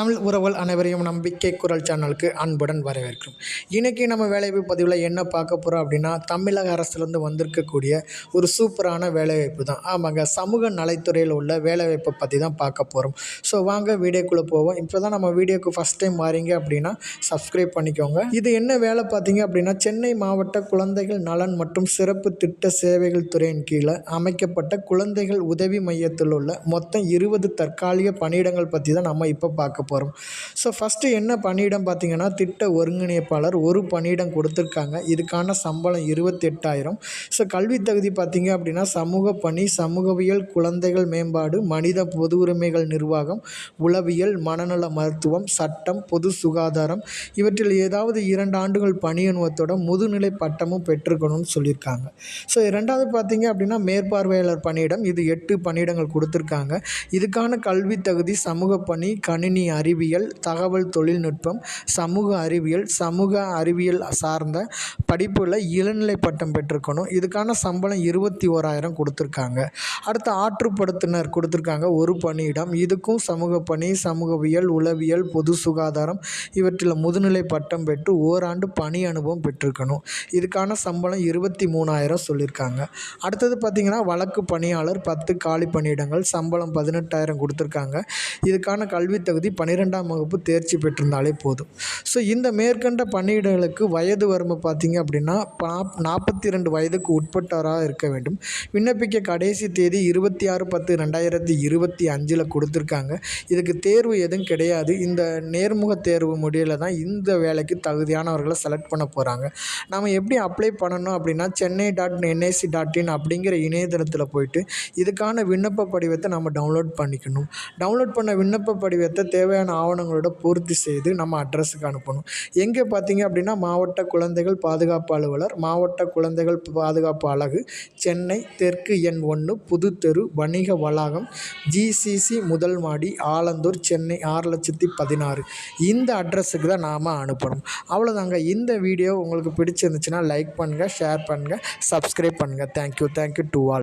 தமிழ் உறவுகள் அனைவரையும் நம்பிக்கை குரல் சேனலுக்கு அன்புடன் வரவேற்கிறோம். இன்றைக்கி நம்ம வேலைவாய்ப்பு பதிவில் என்ன பார்க்க போகிறோம் அப்படின்னா தமிழக அரசுலேருந்து வந்திருக்கக்கூடிய ஒரு சூப்பரான வேலைவாய்ப்பு தான். ஆமாங்க சமூக நலத்துறையில் உள்ள வேலைவாய்ப்பை பற்றி தான் பார்க்க போகிறோம் ஸோ வாங்க வீடியோக்குள்ளே போவோம். இப்போ தான் நம்ம வீடியோக்கு ஃபஸ்ட் டைம் வாரீங்க அப்படின்னா சப்ஸ்கிரைப் பண்ணிக்கோங்க. இது என்ன வேலை பார்த்தீங்க அப்படின்னா சென்னை மாவட்ட குழந்தைகள் நலன் மற்றும் சிறப்பு திட்ட சேவைகள் துறையின் கீழே அமைக்கப்பட்ட குழந்தைகள் உதவி மையத்தில் உள்ள மொத்தம் இருபது தற்காலிக பணியிடங்கள் பற்றி தான் நம்ம இப்போ பார்க்க போகிறோம் ஸோ ஃபஸ்ட்டு என்ன பணியிடம் பார்த்தீங்கன்னா திட்ட ஒருங்கிணைப்பாளர் ஒரு பணியிடம் கொடுத்துருக்காங்க. இதுக்கான சம்பளம் இருபத்தெட்டாயிரம். ஸோ கல்வி தகுதி பார்த்தீங்க அப்படின்னா சமூக பணி சமூகவியல் குழந்தைகள் மேம்பாடு மனித பொது உரிமைகள் நிர்வாகம் உளவியல் மனநல மருத்துவம் சட்டம் பொது சுகாதாரம். இவற்றில் ஏதாவது இரண்டு ஆண்டுகள் பணி அனுபவத்தோட முதுநிலை பட்டமும் பெற்றுக்கணும்னு சொல்லியிருக்காங்க. ஸோ ரெண்டாவது பார்த்தீங்க அப்படின்னா மேற்பார்வையாளர் பணியிடம் இது எட்டு பணியிடங்கள் கொடுத்துருக்காங்க. இதுக்கான கல்வி தகுதி சமூக பணி கணினி அறிவியல் தகவல் தொழில்நுட்பம் சமூக அறிவியல் சமூக அறிவியல் சார்ந்த படிப்பில் இளநிலை பட்டம் பெற்றுக்கணும் இதுக்கான சம்பளம் இருபத்தி ஓராயிரம் கொடுத்துருக்காங்க. அடுத்து ஆற்றுப்படுத்தினர் கொடுத்துருக்காங்க ஒரு பணியிடம். இதுக்கும் சமூக பணி சமூகவியல் உளவியல் பொது சுகாதாரம் இவற்றில் முதுநிலை பட்டம் பெற்று ஓராண்டு பணி அனுபவம் பெற்றிருக்கணும். இதுக்கான சம்பளம் இருபத்தி மூணாயிரம் சொல்லியிருக்காங்க அடுத்தது பார்த்திங்கன்னா வழக்கு பணியாளர் பத்து காலி பணியிடங்கள் சம்பளம் பதினெட்டாயிரம் கொடுத்துருக்காங்க. இதுக்கான கல்வி தகுதி பன்னிரெண்டாம் வகுப்பு தேர்ச்சி பெற்றிருந்தாலே போதும். ஸோ இந்த மேற்கண்ட பணியிடங்களுக்கு வயது வரம்பு பார்த்திங்க அப்படின்னா நாற்பத்தி ரெண்டு வயதுக்கு உட்பட்டவராக இருக்க வேண்டும். விண்ணப்பிக்க கடைசி தேதி இருபத்தி ஆறு பத்து ரெண்டாயிரத்தி இருபத்தி அஞ்சில் கொடுத்துருக்காங்க. இதுக்கு தேர்வு எதுவும் கிடையாது. இந்த நேர்முக தேர்வு முடியல தான் இந்த வேலைக்கு தகுதியானவர்களை செலக்ட் பண்ண போகிறாங்க நம்ம எப்படி அப்ளை பண்ணணும் அப்படின்னா Chennai dot NIC dot in அப்படிங்கிற இணையதளத்தில் போயிட்டு இதுக்கான விண்ணப்ப படிவத்தை நம்ம டவுன்லோட் பண்ணிக்கணும். டவுன்லோட் பண்ண விண்ணப்ப படிவத்தை தேவை தேவையான ஆவணங்களோட பூர்த்தி செய்து நம்ம அட்ரஸுக்கு அனுப்பணும். எங்கே பார்த்தீங்க அப்படின்னா மாவட்ட குழந்தைகள் பாதுகாப்பு அலுவலர் மாவட்ட குழந்தைகள் பாதுகாப்பு அலகு சென்னை தெற்கு எண் ஒன்று புதுத்தெரு வணிக வளாகம் ஜிசிசி முதல் மாடி ஆலந்தூர் சென்னை ஆறு லட்சத்தி பதினாறு. இந்த அட்ரஸுக்கு தான் நாம் அனுப்பணும். அவ்வளோதாங்க இந்த வீடியோ உங்களுக்கு பிடிச்சிருந்துச்சுன்னா லைக் பண்ணுங்கள் ஷேர் பண்ணுங்கள் சப்ஸ்கிரைப் பண்ணுங்கள் தேங்க்யூ தேங்க்யூ டு ஆல்